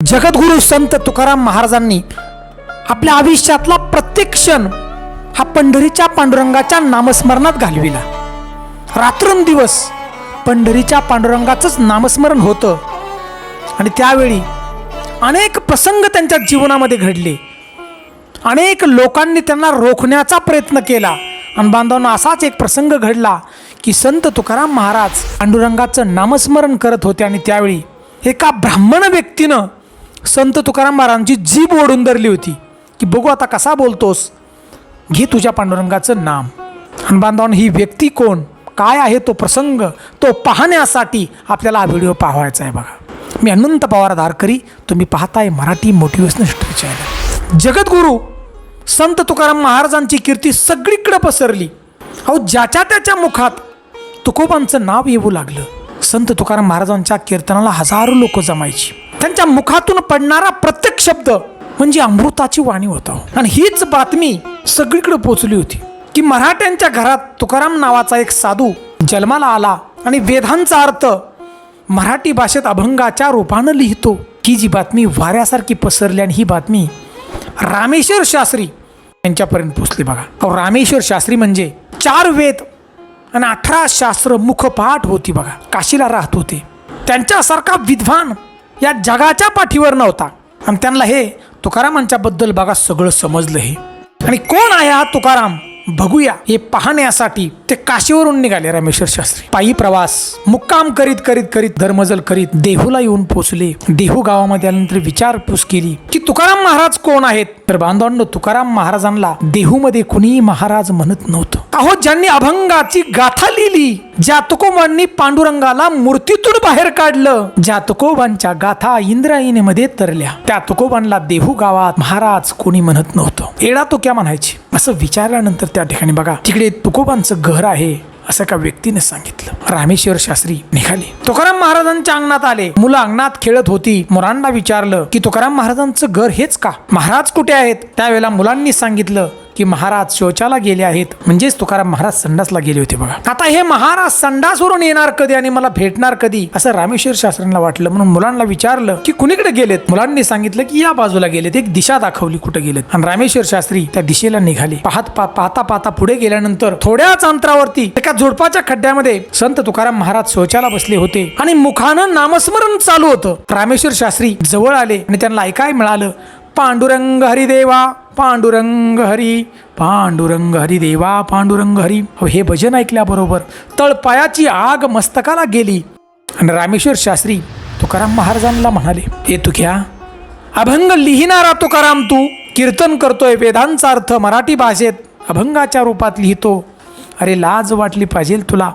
जगद्गुरु संत तुकाराम महाराजांनी आपल्या आयुष्यातला प्रत्येक क्षण हा पंढरीच्या पांडुरंगाच्या नामस्मरणात घालविला. रात्रंदिवस पंढरीच्या पांडुरंगाचंच नामस्मरण होतं. आणि त्यावेळी अनेक प्रसंग त्यांच्या जीवनामध्ये घडले. अनेक लोकांनी त्यांना रोखण्याचा प्रयत्न केला. आणि बांधवांना असाच एक प्रसंग घडला की संत तुकाराम महाराज पांडुरंगाचं नामस्मरण करत होते आणि त्यावेळी एका ब्राह्मण व्यक्तीनं संत तुकाराम महाराजांची जीभ ओढून धरली होती की बघू आता कसा बोलतोस. घे तुझ्या पांडुरंगाचं नाम. आणि बांधवांनो ही व्यक्ती कोण? काय आहे तो प्रसंग? तो पाहण्यासाठी आपल्याला हा व्हिडिओ पाहायचा आहे बघा. मी अनंत पवार धारकरी तुम्ही पाहताय मराठी मोटिवेशनल स्टोरी चॅनल. जगद्गुरू संत तुकाराम महाराजांची कीर्ती सगळीकडे पसरली. अहो ज्याच्या त्याच्या मुखात तुकोबांचं नाव येऊ लागलं. संत तुकाराम महाराजांच्या कीर्तनाला हजारो लोक जमायची. त्यांच्या मुखातून पडणारा प्रत्येक शब्द म्हणजे अमृताची वाणी होता. आणि हीच बातमी सगळीकडे पोचली होती की मराठ्यांच्या घरात तुकाराम नावाचा एक साधू जन्माला आला आणि वेदांचा अर्थ मराठी भाषेत अभंगाच्या रूपानं लिहितो. ही जी बातमी वाऱ्यासारखी पसरली आणि ही बातमी रामेश्वर शास्त्री यांच्यापर्यंत पोचली बघा. रामेश्वर शास्त्री म्हणजे चार वेद आणि अठरा शास्त्र मुखपाठ होती बघा. काशीला राहत होते. त्यांच्यासारखा विद्वान या जगाच्या पाठीवर नव्हता. आणि त्यांना हे तुकारामांच्याबद्दल बघा सगळं समजलं हे. आणि कोण आहे हा तुकाराम? बघूया. हे पाहण्यासाठी ते काशीवरून निघाले रामेश्वर शास्त्री. पायी प्रवास. मुक्काम करीत करीत करीत धर्मजल करीत देहूला येऊन पोचले देहू गावामध्ये आल्यानंतर विचारपूस केली की तुकाराम महाराज कोण आहेत? तर बांधवांनो तुकाराम महाराजांना देहूमध्ये कुणीही महाराज म्हणत नव्हतं. अहो ज्यांनी अभंगाची गाथा लिहिली ज्या तुकोबांनी पांडुरंगाला मूर्तीतून बाहेर काढलं ज्या तुकोबांच्या गाथा इंद्रायणीमध्ये तरल्या. त्या तुकोबांना देहू गावात महाराज कोणी म्हणत नव्हतं. एडा तो क्या म्हणायची. असं विचारल्यानंतर त्या ठिकाणी बघा तिकडे तुकोबांचं घर आहे असं एका व्यक्तीने सांगितलं. रामेश्वर शास्त्री निघाले. तुकाराम महाराजांच्या अंगणात आले. मुलं अंगणात खेळत होती. मुलांना विचारलं की तुकाराम महाराजांचं घर हेच का? महाराज कुठे आहेत? त्यावेळेला मुलांनी सांगितलं की महाराज शौचाला गेले आहेत. म्हणजेच तुकाराम महाराज संडासला गेले होते बघा. आता हे महाराज संडासवरून येणार कधी आणि मला भेटणार कधी? असं रामेश्वर शास्त्रींना वाटलं. म्हणून मुलांना विचारलं की कुणीकडे गेलेत? मुलांनी सांगितलं की या बाजूला गेलेत. एक दिशा दाखवली कुठे गेलेत. आणि रामेश्वर शास्त्री त्या दिशेला निघाले. पाहत पा- पाहता पाहता पुढे गेल्यानंतर थोड्याच अंतरावरती एका झुडपाच्या खड्ड्यामध्ये संत तुकाराम महाराज शौचाला बसले होते. आणि मुखानं नामस्मरण चालू होतं. रामेश्वर शास्त्री जवळ आले आणि त्यांना ऐकाय मिळालं पांडुरंग हरिदेवा पांडुरंग हरी पांडुरंग हरिदेवा पांडुरंग हरी अहो, हे भजन ऐकल्याबरोबर तळपायाची आग मस्तकाला गेली. आणि रामेश्वर शास्त्री तुकाराम महाराजांना म्हणाले हे तू घ्या. अभंग लिहिणारा तुकाराम तू कीर्तन करतोय वेदांचा अर्थ मराठी भाषेत अभंगाच्या रूपात लिहितो. अरे लाज वाटली पाहिजे तुला.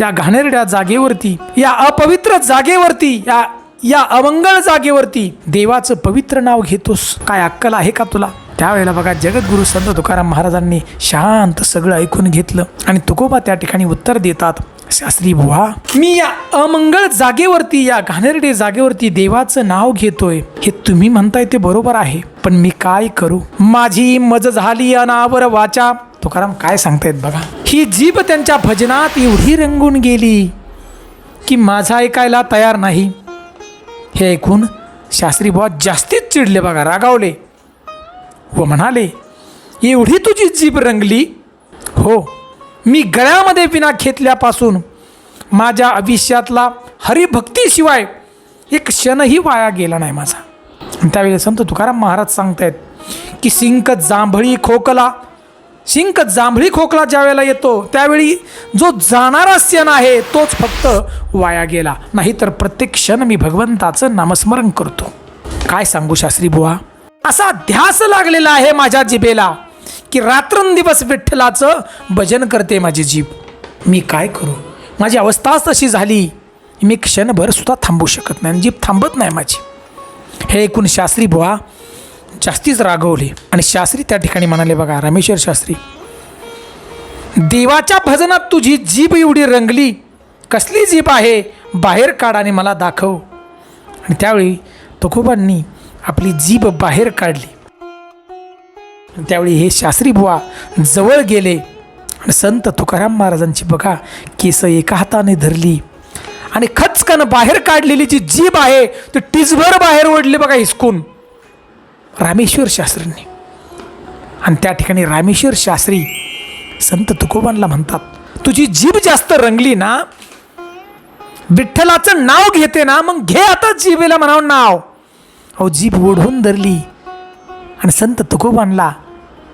या घाणेरड्या जागेवरती या अपवित्र जागेवरती या या अमंगळ जागेवरती देवाचं पवित्र नाव घेतोस. काय अक्कल आहे का तुला? त्यावेळेला बघा जगद्गुरु संत तुकाराम महाराजांनी शांत सगळं ऐकून घेतलं आणि तुकोबा त्या ठिकाणी उत्तर देतात शास्त्री बुवा मी या अमंगळ जागेवरती या घाणेरडे जागेवरती देवाचं नाव घेतोय. हे तुम्ही म्हणताय ते बरोबर आहे पण मी काय करू? माझी मज झाली अनावर वाचा. तुकाराम काय सांगतायत बघा ही जीभ त्यांच्या भजनात एवढी रंगून गेली की माझा ऐकायला तयार नाही. हे ऐकून शास्त्री बुवा जास्तीच चिडले बघा रागावले. व म्हणाले एवढी तुझी जीभ रंगली? हो मी गळ्यामध्ये विना घेतल्यापासून माझ्या आयुष्यातला हरिभक्तीशिवाय एक क्षणही वाया गेला नाही माझा. त्यावेळी संत तुकाराम महाराज सांगतायत की सिंक जांभळी खोकला शिंक जांभळी खोकला ज्या वेळेला येतो त्यावेळी जो जाणारा क्षण आहे तोच फक्त वाया गेला. नाहीतर प्रत्येक क्षण मी भगवंताचं नामस्मरण करतो. काय सांगू शास्त्री बुवा? असा ध्यास लागलेला आहे माझ्या जिभेला की रात्रंदिवस विठ्ठलाचं भजन करते माझी जीभ. मी काय करू? माझी अवस्थाच तशी झाली. मी क्षणभर सुद्धा थांबू शकत नाही आणि जीभ थांबत नाही माझी. हे ऐकून शास्त्री बुवा जास्तीच रागवले आणि शास्त्री त्या ठिकाणी म्हणाले बघा रामेश्वर शास्त्री देवाच्या भजनात तुझी जीभ एवढी रंगली. कसली जीभ आहे? बाहेर काढ आणि मला दाखव. आणि त्यावेळी तुकोबांनी आपली जीभ बाहेर काढली. त्यावेळी हे शास्त्री बुवा जवळ गेले. आणि संत तुकाराम महाराजांची बघा केस एका हाताने धरली. आणि खचकन बाहेर काढलेली जी जीभ आहे ती टिचभर बाहेर ओढली बघा हिसकून. रामेश्वर शास्त्रींनी. आणि त्या ठिकाणी रामेश्वर शास्त्री संत तुकोबांना म्हणतात तुझी जीभ जास्त रंगली ना. विठ्ठलाचं नाव घेते ना मग घे आता जीभेला म्हणावं नाव. अहो जीभ ओढून धरली. आणि संत तुकोबांना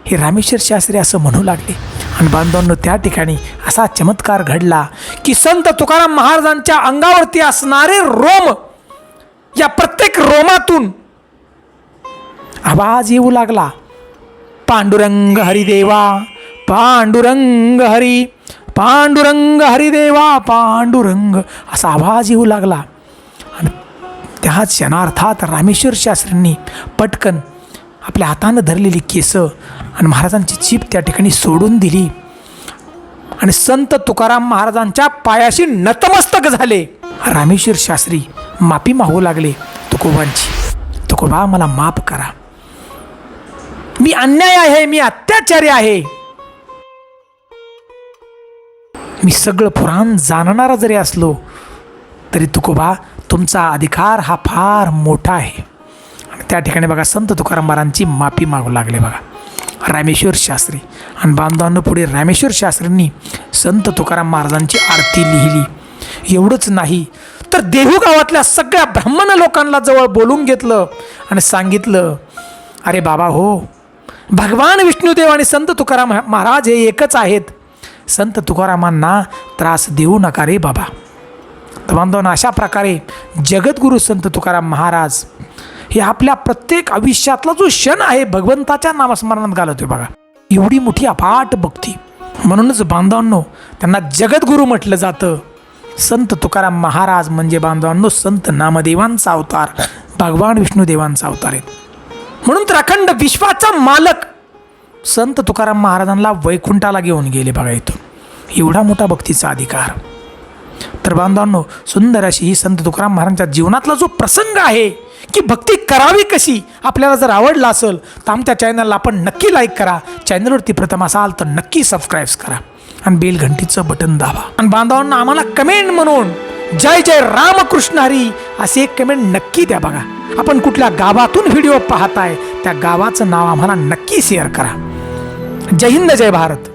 हे रामेश्वर शास्त्री असं म्हणू लागले. आणि बांधवांनो त्या ठिकाणी असा चमत्कार घडला की संत तुकाराम महाराजांच्या अंगावरती असणारे रोम या प्रत्येक रोमातून आवाज येऊ लागला. पांडुरंग हरिदेवा पांडुरंग हरी पांडुरंग हरिदेवा पांडुरंग असा आवाज येऊ लागला. त्या क्षणार्थात रामेश्वर शास्त्रींनी पटकन आपल्या हातानं धरलेली केसं आणि महाराजांची चीप त्या ठिकाणी सोडून दिली. आणि संत तुकाराम महाराजांच्या पायाशी नतमस्तक झाले. रामेश्वर शास्त्री माफी मागू लागले. तुकोबांची तुकोबा मला माफ करा. मी अन्याय आहे मी अत्याचारी आहे. मी सगळं पुराण जाणणारा जरी असलो तरी तुकोबा तुमचा अधिकार हा फार मोठा आहे. आणि त्या ठिकाणी बघा संत तुकाराम महाराजांची माफी मागू लागले बघा. रामेश्वर शास्त्री. आणि बांधवांनो पुढे रामेश्वर शास्त्रींनी संत तुकाराम महाराजांची आरती लिहिली. एवढंच नाही तर देहू गावातल्या सगळ्या ब्राह्मण लोकांना जवळ बोलून घेतलं आणि सांगितलं अरे बाबा हो. भगवान विष्णुदेव आणि संत तुकाराम महाराज हे एकच आहेत. संत तुकारामांना त्रास देऊ नका रे बाबा. तर बांधवांनो अशा प्रकारे जगद्गुरू संत तुकाराम महाराज हे आपल्या प्रत्येक आयुष्यातला जो क्षण आहे भगवंताच्या नामस्मरणात घालवतोय बघा. एवढी मोठी अफाट भक्ती. म्हणूनच बांधवांनो त्यांना जगद्गुरू म्हटलं जातं. संत तुकाराम महाराज म्हणजे बांधवांनो संत नामदेवांचा अवतार. भगवान विष्णुदेवांचा अवतार आहेत. म्हणून तर अखंड विश्वाचा मालक संत तुकाराम महाराजांना वैकुंठाला घेऊन गेले बघा इथून. एवढा मोठा भक्तीचा अधिकार. तर बांधवांनो सुंदर अशी ही संत तुकाराम महाराजांच्या जीवनातला जो प्रसंग आहे की भक्ती करावी कशी आपल्याला जर आवडला असेल तर आमच्या चॅनलला आपण नक्की लाईक करा. चॅनलवरती प्रथम असाल तर नक्की सबस्क्राईब करा. आणि बेल घंटीचं बटन दाबा. आणि बांधवांना आम्हाला कमेंट म्हणून जय जय रामकृष्ण हरी असे एक कमेंट नक्की द्या बघा. आपण कुठल्या गावातून व्हिडिओ पाहताय त्या गावाचं नाव आम्हाला नक्की शेअर करा. जय हिंद जय भारत.